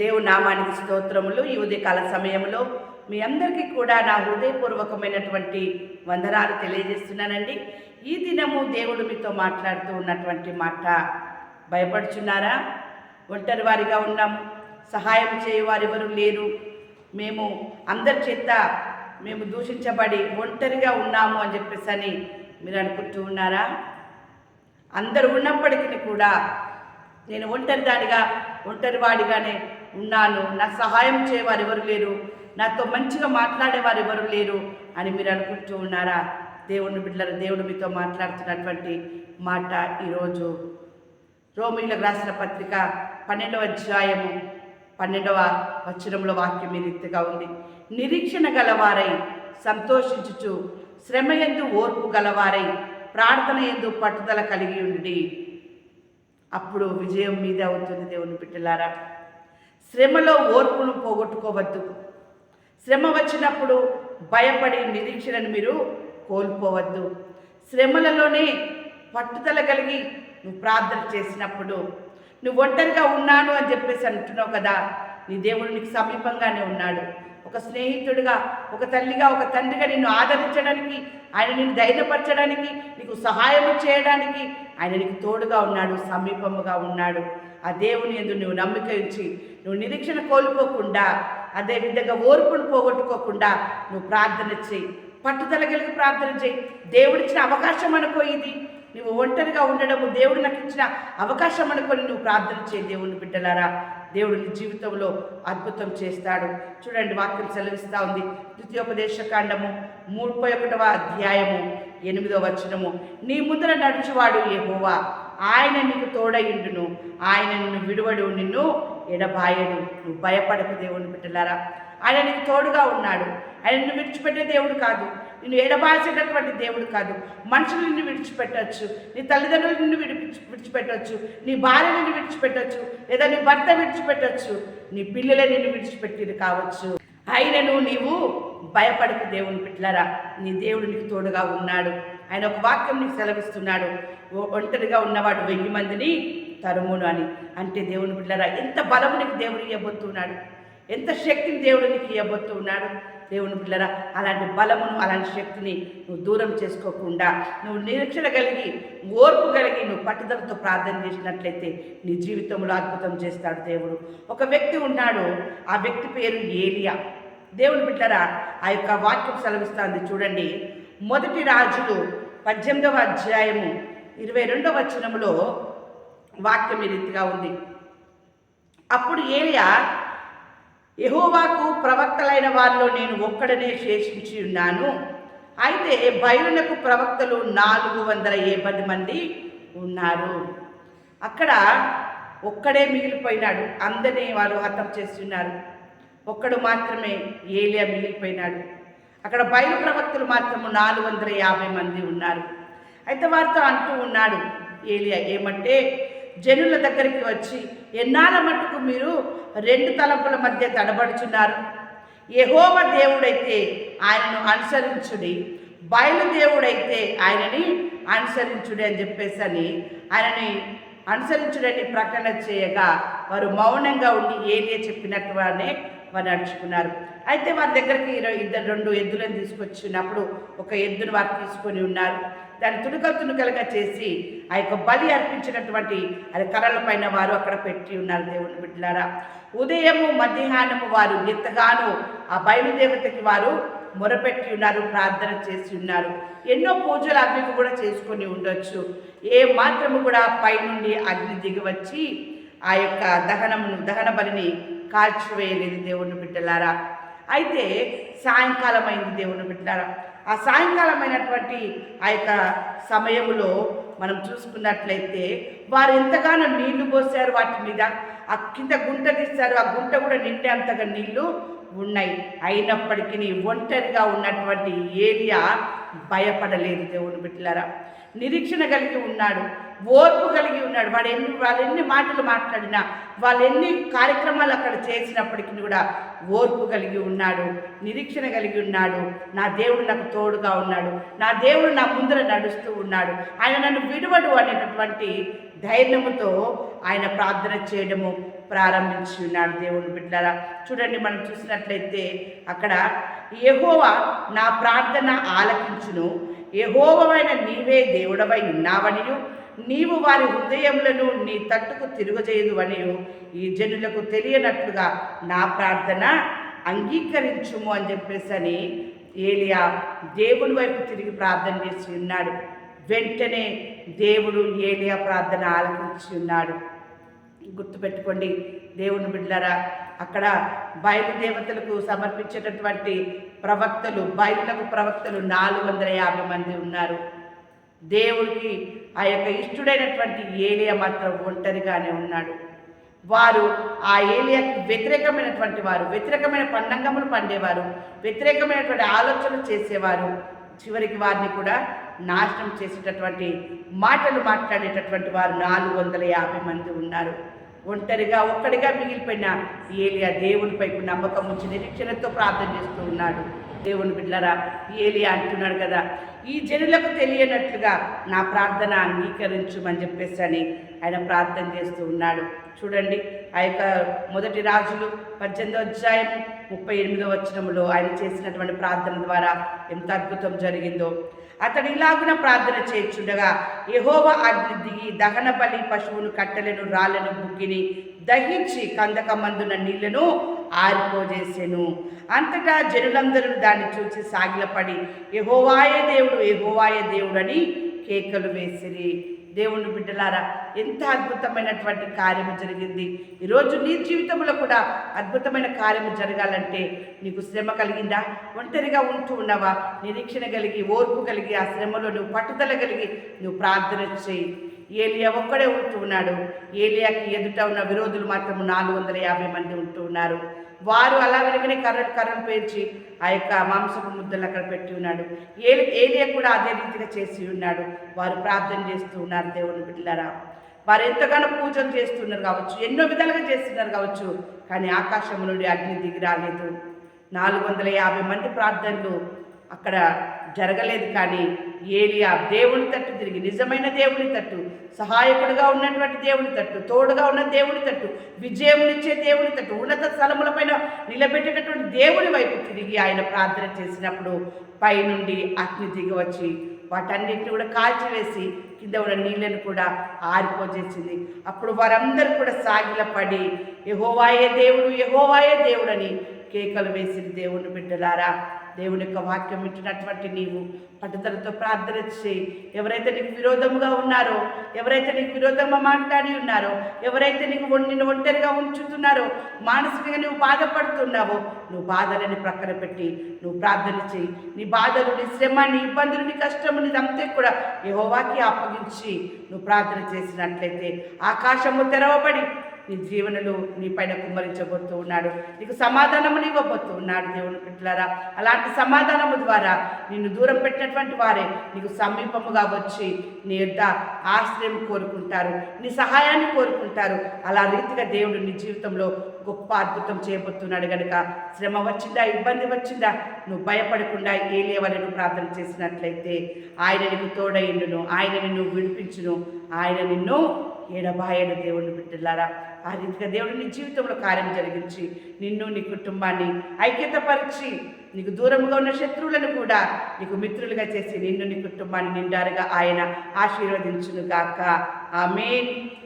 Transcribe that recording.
దేవుని నామానికి స్తోత్రములు. ఈ ఉదయకాల సమయంలో మీ అందరికీ కూడా నా హృదయపూర్వకమైనటువంటి వందనాలు తెలియజేస్తున్నానండి. ఈ దినము దేవుడు మీతో మాట్లాడుతూ ఉన్నటువంటి మాట భయపడుచున్నారా? ఒంటరి వారిగా ఉన్నాం. సహాయం చేయవారు ఎవరు లేరు. మేము అందరి చేత మేము దూషించబడి ఒంటరిగా ఉన్నాము అని చెప్పేసి అని మీరు అనుకుంటూ ఉన్నారా? అందరు ఉన్నప్పటికీ కూడా నేను ఒంటరి దానిగా ఒంటరి వాడిగానే ఉన్నాను. నాకు సహాయం చేయవారు ఎవరు లేరు. నాతో మంచిగా మాట్లాడేవారు ఎవరు లేరు అని మీరు అనుకుంటూ ఉన్నారా? దేవుని బిడ్డల దేవుడు మీతో మాట్లాడుతున్నటువంటి మాట ఈరోజు రోమిలకు రాసిన పత్రిక పన్నెండవ అధ్యాయము పన్నెండవ వచనంలో వాక్యం ఈ రీతిగా ఉంది. నిరీక్షణ గలవారై సంతోషించుచు శ్రమ ఎందు ఓర్పు గలవారై ప్రార్థన ఎందు పట్టుదల కలిగి ఉండి అప్పుడు విజయం మీద అవుతుంది దేవుని బిడ్డలారా. శ్రమలో ఓర్పును పోగొట్టుకోవద్దు. శ్రమ వచ్చినప్పుడు భయపడి నిరీక్షణను మీరు కోల్పోవద్దు. శ్రమలలోనే పట్టుదల కలిగి నువ్వు ప్రార్థన చేసినప్పుడు నువ్వు ఒంటరిగా ఉన్నాను అని చెప్పేసి అంటున్నావు కదా నీ దేవుడు నీకు సమీపంగానే ఉన్నాడు. ఒక స్నేహితుడిగా ఒక తల్లిగా ఒక తండ్రిగా నిన్ను ఆదరించడానికి ఆయన నిన్ను ధైర్యపరచడానికి నీకు సహాయం చేయడానికి ఆయన నీకు తోడుగా ఉన్నాడు సమీపముగా ఉన్నాడు. ఆ దేవుని ఎందు నువ్వు నమ్మిక ఇచ్చి నువ్వు నిరీక్షణ కోల్పోకుండా అదేవిధంగా ఓర్పును పోగొట్టుకోకుండా నువ్వు ప్రార్థన చేయి. పట్టుదల కలిగి ప్రార్థన చేయి. దేవుడిచ్చిన అవకాశం అనుకో ఇది. నువ్వు ఒంటరిగా ఉండడము దేవుడు నాకు ఇచ్చిన అవకాశం అనుకొని నువ్వు ప్రార్థన చేయి దేవుని బిడ్డలారా. దేవుడు నీ జీవితంలో అద్భుతం చేస్తాడు. చూడండి వాక్యం సెలవిస్తూ ఉంది. ద్వితీయోపదేశ కాండము ముప్పై ఒకటవ అధ్యాయము ఎనిమిదవ వచనము. నీ ముందర నడుచువాడు యెహోవా. ఆయన నీకు తోడయిండును ఆయన నిన్ను విడువడు నిన్ను ఎడబాయడు. నువ్వు భయపడకు దేవుని బిడ్డలారా. ఆయన నీకు తోడుగా ఉన్నాడు. ఆయన నిన్ను విడిచిపెట్టే దేవుడు కాదు. నిన్ను ఎడబాసేటటువంటి దేవుడు కాదు. మనుషులు నిన్ను విడిచిపెట్టచ్చు. నీ తల్లిదండ్రులు నిన్ను విడిపించి విడిచిపెట్టచ్చు. నీ భార్య నిన్ను విడిచిపెట్టచ్చు. లేదా నీ భర్త విడిచిపెట్టచ్చు. నీ పిల్లలే నిన్ను విడిచిపెట్టేది కావచ్చు. అయినను నీవు భయపడకు దేవుని బిడ్డలారా. నీ దేవుడు నీకు తోడుగా ఉన్నాడు. ఆయన ఒక వాక్యం నీకు సెలవిస్తున్నాడు ఒంటరిగా ఉన్నవాడు వెయ్యి మందిని తరుమును అని. అంటే దేవుని బిడ్డరా ఎంత బలము నీకు దేవుడు ఇవ్వబోతున్నాడు. ఎంత శక్తిని దేవుడు నీకు ఇవ్వబోతున్నాడు. దేవుని బిడ్డరా అలాంటి బలమును అలాంటి శక్తిని నువ్వు దూరం చేసుకోకుండా నువ్వు నిరీక్షణ కలిగి ఓర్పు కలిగి నువ్వు పట్టుదలతో ప్రార్థన చేసినట్లయితే నీ జీవితంలో అద్భుతం చేస్తాడు దేవుడు. ఒక వ్యక్తి ఉన్నాడు. ఆ వ్యక్తి పేరు ఏలియా. దేవుని బిడ్డరా ఆ యొక్క వాక్యం సెలవిస్తుంది చూడండి. మొదటి రాజులు పద్దెనిమిదవ అధ్యాయము ఇరవై రెండవ వచనములో వాక్యం ఈ రీతిగా ఉంది. అప్పుడు ఏలియా యహోవాకు ప్రవక్తలైన వారిలో నేను ఒక్కడనే శేషించి ఉన్నాను. అయితే బయలునకు ప్రవక్తలు నాలుగు వందల పది మంది ఉన్నారు. అక్కడ ఒక్కడే మిగిలిపోయినాడు. అందరినీ వారు హతం చేస్తున్నారు ఒక్కడు మాత్రమే ఏలియా మిగిలిపోయినాడు. అక్కడ బయలు ప్రవక్తలు మాత్రము నాలుగు వందల యాభై మంది ఉన్నారు. అయితే వారితో అంటూ ఉన్నాడు ఏలియా ఏమంటే జనుల దగ్గరికి వచ్చి ఎన్నాళ్ళ మట్టుకు మీరు రెండు తలపుల మధ్య తడబడుచున్నారు? యహోవ దేవుడైతే ఆయనను అనుసరించుడి బయలు దేవుడైతే ఆయనని అనుసరించుడి అని చెప్పేసి అని ఆయనని అనుసరించుడని ప్రకటన చేయగా వారు మౌనంగా ఉండి ఏలియా చెప్పినట్టుగానే వారు నడుచుకున్నారు. అయితే వారి దగ్గరికి ఇద్దరు రెండు ఎద్దులను తీసుకొచ్చినప్పుడు ఒక ఎద్దును వారు తీసుకొని ఉన్నారు. దాన్ని తుణుకలు తుణుకలుగా చేసి ఆ యొక్క బలి అర్పించినటువంటి అది కర్రల పైన వారు అక్కడ పెట్టి ఉన్నారు దేవుని బిడ్డలారా. ఉదయము మధ్యాహ్నము వారు ఎంతగానో ఆ బయలుదేవతకి వారు మొరపెట్టి ఉన్నారు ప్రార్థన చేసి ఉన్నారు. ఎన్నో పూజలు అగ్ని కూడా చేసుకొని ఉండొచ్చు. ఏ మాత్రము కూడా పైనుండి అగ్ని దిగి వచ్చి ఆ యొక్క దహనమును దహన బలిని కాల్చివేయలేదు దేవుని బిడ్డలారా. అయితే సాయంకాలం అయింది దేవుని బిడ్డలారా. ఆ సాయంకాలమైనటువంటి ఆ యొక్క సమయంలో మనం చూసుకున్నట్లయితే వారు ఎంతగానో నీళ్ళు పోసారు వాటి మీద. ఆ కింద గుంట తీస్తారు ఆ గుంట కూడా నిండే అంతగా నీళ్ళు ఉన్నాయి. అయినప్పటికీ ఒంటరిగా ఉన్నటువంటి ఏరియా భయపడలేదు దేవుని బిడ్డలారా. నిరీక్షణ కలిగి ఉన్నాడు ఓర్పు కలిగి ఉన్నాడు. వాడు ఎన్ని వాళ్ళు ఎన్ని మాటలు మాట్లాడినా వాళ్ళు ఎన్ని కార్యక్రమాలు అక్కడ చేసినప్పటికీ కూడా ఓర్పు కలిగి ఉన్నాడు నిరీక్షణ కలిగి ఉన్నాడు. నా దేవుడు నాకు తోడుగా ఉన్నాడు. నా దేవుడు నా ముందర నడుస్తూ ఉన్నాడు. ఆయన నన్ను విడువడు అనేటటువంటి ధైర్యముతో ఆయన ప్రార్థన చేయడము ప్రారంభించి ఉన్నాడు దేవుని బిడ్డలారా. చూడండి మనం చూసినట్లయితే అక్కడ యెహోవా నా ప్రార్థన ఆలకించును. యహోవమైన నీవే దేవుడవై ఉన్నావనియు. నీవు వారి హృదయములను నీ తట్టుకు తిరుగుచేయదు అనియు ఈ జనులకు తెలియనట్లుగా నా ప్రార్థన అంగీకరించుము అని చెప్పేసి అని ఏలియా దేవుని వైపు తిరిగి ప్రార్థన చేసి ఉన్నాడు. వెంటనే దేవుడు ఏలియా ప్రార్థన ఆలకించి ఉన్నాడు. గుర్తుపెట్టుకోండి దేవుని బిడ్డలారా అక్కడ బయలుదేవతలకు సమర్పించేటటువంటి ప్రవక్తలు బయటకు ప్రవక్తలు నాలుగు వందల యాభై మంది ఉన్నారు. దేవుడికి ఆ యొక్క ఇష్టుడైనటువంటి ఏలియా మాత్రం ఒంటరిగానే ఉన్నాడు. వారు ఆ ఏలియాకి వ్యతిరేకమైనటువంటి వారు వ్యతిరేకమైన పండంగములు పండేవారు వ్యతిరేకమైనటువంటి ఆలోచనలు చేసేవారు. చివరికి వారిని కూడా నాశనం చేసేటటువంటి మాటలు మాట్లాడేటటువంటి వారు నాలుగు వందల యాభై మంది ఉన్నారు. ఒంటరిగా ఒక్కడిగా మిగిలిపోయిన ఏలియా దేవునిపై నమ్మకం ఉంచి నిరీక్షణతో ప్రార్థన చేస్తూ ఉన్నాడు. దేవుని బిడ్డరా ఏలియా అంటున్నాడు కదా ఈ జనులకు తెలియనట్లుగా నా ప్రార్థన అంగీకరించుమని చెప్పేసి అని ఆయన ప్రార్థన చేస్తూ ఉన్నాడు. చూడండి ఆ యొక్క మొదటి రాజులు పద్దెనిమిదో అధ్యాయం ముప్పై ఎనిమిదో వచనంలో ఆయన చేసినటువంటి ప్రార్థన ద్వారా ఎంత అద్భుతం జరిగిందో. అతడు ఇలాగున ప్రార్థన చేయుచుండగా యహోవ అగ్ని దిగి దహన బలి పశువును కట్టెలను రాళ్ళను బుక్కిని దహించి కందకమందున నీళ్ళను ఆరిపోజేసెను. అంతటా జనులందరూ దాన్ని చూసి సాగిలపడి యెహోవాయే దేవుడు యెహోవాయే దేవుడు అని కేకలు వేసిరి. దేవుని బిడ్డలారా ఎంత అద్భుతమైనటువంటి కార్యము జరిగింది. ఈరోజు నీ జీవితంలో కూడా అద్భుతమైన కార్యము జరగాలంటే నీకు శ్రమ కలిగిందా? ఒంటరిగా ఉంటూ ఉన్నావా? నిరీక్షణ కలిగి ఓర్పు కలిగి ఆ శ్రమలో నువ్వు పట్టుదల కలిగి నువ్వు ప్రార్థన చేయి. ఏలియా ఒక్కడే ఉంటూ ఉన్నాడు. ఏలియాకి ఎదుట ఉన్న విరోధులు మాత్రం నాలుగు వందల యాభై మంది ఉంటూ ఉన్నారు. వారు అలా వెనుకనే కర్రలు కర్రలు పేర్చి ఆ యొక్క మాంసపు ముద్దలు అక్కడ పెట్టి ఉన్నాడు. ఏలి ఏలియా కూడా అదే రీతిగా చేసి ఉన్నాడు. వారు ప్రార్థన చేస్తూ ఉన్నారు దేవుని బిడ్డలారా. వారు ఎంతగానో పూజలు చేస్తున్నారు కావచ్చు ఎన్నో విధాలుగా చేస్తున్నారు కావచ్చు కానీ ఆకాశం నుండి అగ్ని దిగి రాలేదు. నాలుగు వందల యాభై మంది ప్రార్థనలు అక్కడ జరగలేదు కానీ ఏలియా దేవుని తట్టు తిరిగి నిజమైన దేవుని తట్టు సహాయకుడుగా ఉన్నటువంటి దేవుని తట్టు తోడుగా ఉన్న దేవుని తట్టు విజయమునిచ్చే దేవుని తట్టు ఉన్నత స్థలములపైన నిలబెట్టేటటువంటి దేవుని వైపు తిరిగి ఆయన ప్రార్థన చేసినప్పుడు పైనుండి అగ్ని దిగి వచ్చి వాటన్నిటిని కూడా కాల్చివేసి కింద ఉన్న నీళ్ళను కూడా ఆరిపోజేసింది. అప్పుడు వారందరూ కూడా సాగిలపడి యహోవాయే దేవుడు యహోవాయే దేవుడని కేకలు వేసిన దేవుని బిడ్డలారా దేవుని యొక్క వాక్యం ఇచ్చినటువంటి నీవు పట్టుదలతో ప్రార్థన చేయి ఎవరైతే నీకు విరోధముగా ఉన్నారో ఎవరైతే నీకు విరోధంగా మాట్లాడి ఉన్నారో ఎవరైతే నీకు నిన్ను ఒంటరిగా ఉంచుతున్నారో మానసికంగా నువ్వు బాధపడుతున్నావో నువ్వు బాధలని ప్రక్కన పెట్టి నువ్వు ప్రార్థన చేయి. నీ బాధలు నీ శ్రమ నీ ఇబ్బందులు నీ కష్టము నీదంతా కూడా యహోవాకి అప్పగించి నువ్వు ప్రార్థన చేసినట్లయితే ఆకాశము తెరవబడి నీ జీవనలు నీ పైన కుమ్మరించబోతూ ఉన్నాడు. నీకు సమాధానము ఇవ్వబోతూ ఉన్నాడు దేవుని పెట్టలారా అలాంటి సమాధానము ద్వారా నిన్ను దూరం పెట్టినటువంటి వారే నీకు సమీపముగా వచ్చి నీ యొక్క ఆశ్రయం కోరుకుంటారు నీ సహాయాన్ని కోరుకుంటారు. అలా రీతిగా దేవుడు నీ జీవితంలో గొప్ప అద్భుతం చేయబోతున్నాడు కనుక శ్రమ వచ్చిందా ఇబ్బంది వచ్చిందా నువ్వు భయపడకుండా ఏ లేవని ప్రార్థన చేసినట్లయితే ఆయన నీకు తోడయిండును ఆయన నిన్ను విడిపించును ఆయన నిన్ను ఎడబాయడు దేవుని బిడ్డలారా. ఆ రీతిగా దేవుడు నీ జీవితంలో కార్యం జరిగించి నిన్ను నీ కుటుంబాన్ని ఐక్యతపరిచి నీకు దూరంగా ఉన్న శత్రువులను కూడా నీకు మిత్రులుగా చేసి నిన్ను నీ కుటుంబాన్ని నిండారుగా ఆయన ఆశీర్వదించును గాక ఆమెన్.